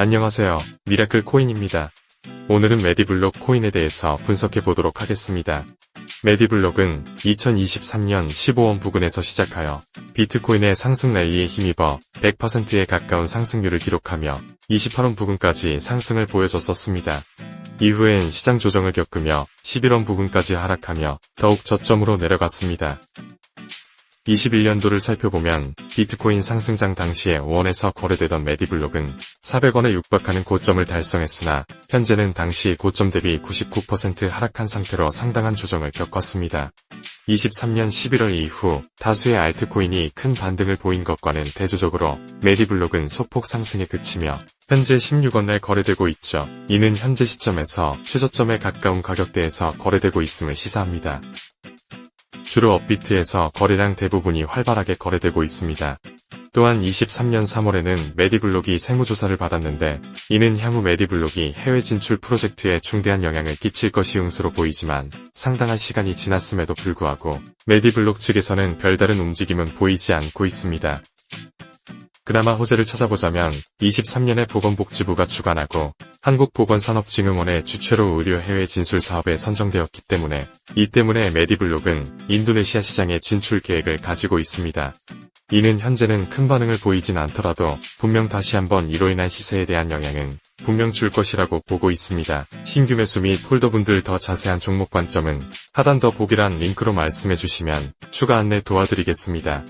안녕하세요. 미라클 코인입니다. 오늘은 메디블록 코인에 대해서 분석해 보도록 하겠습니다. 메디블록은 2023년 15원 부근에서 시작하여 비트코인의 상승 랠리에 힘입어 100%에 가까운 상승률을 기록하며 28원 부근까지 상승을 보여줬었습니다. 이후엔 시장 조정을 겪으며 11원 부근까지 하락하며 더욱 저점으로 내려갔습니다. 21년도를 살펴보면 비트코인 상승장 당시에 원에서 거래되던 메디블록은 400원에 육박하는 고점을 달성했으나 현재는 당시 고점 대비 99% 하락한 상태로 상당한 조정을 겪었습니다. 23년 11월 이후 다수의 알트코인이 큰 반등을 보인 것과는 대조적으로 메디블록은 소폭 상승에 그치며 현재 16원 에 거래되고 있죠. 이는 현재 시점에서 최저점에 가까운 가격대에서 거래되고 있음을 시사합니다. 주로 업비트에서 거래량 대부분이 활발하게 거래되고 있습니다. 또한 23년 3월에는 메디블록이 세무조사를 받았는데 이는 향후 메디블록이 해외 진출 프로젝트에 중대한 영향을 끼칠 것이 응수로 보이지만 상당한 시간이 지났음에도 불구하고 메디블록 측에서는 별다른 움직임은 보이지 않고 있습니다. 그나마 호재를 찾아보자면 23년에 보건복지부가 주관하고 한국보건산업진흥원의 주최로 의료 해외 진출 사업에 선정되었기 때문에 이 때문에 메디블록은 인도네시아 시장에 진출 계획을 가지고 있습니다. 이는 현재는 큰 반응을 보이진 않더라도 분명 다시 한번 이로 인한 시세에 대한 영향은 분명 줄 것이라고 보고 있습니다. 신규 매수 및 홀더분들 더 자세한 종목 관점은 하단 더 보기란 링크로 말씀해 주시면 추가 안내 도와드리겠습니다.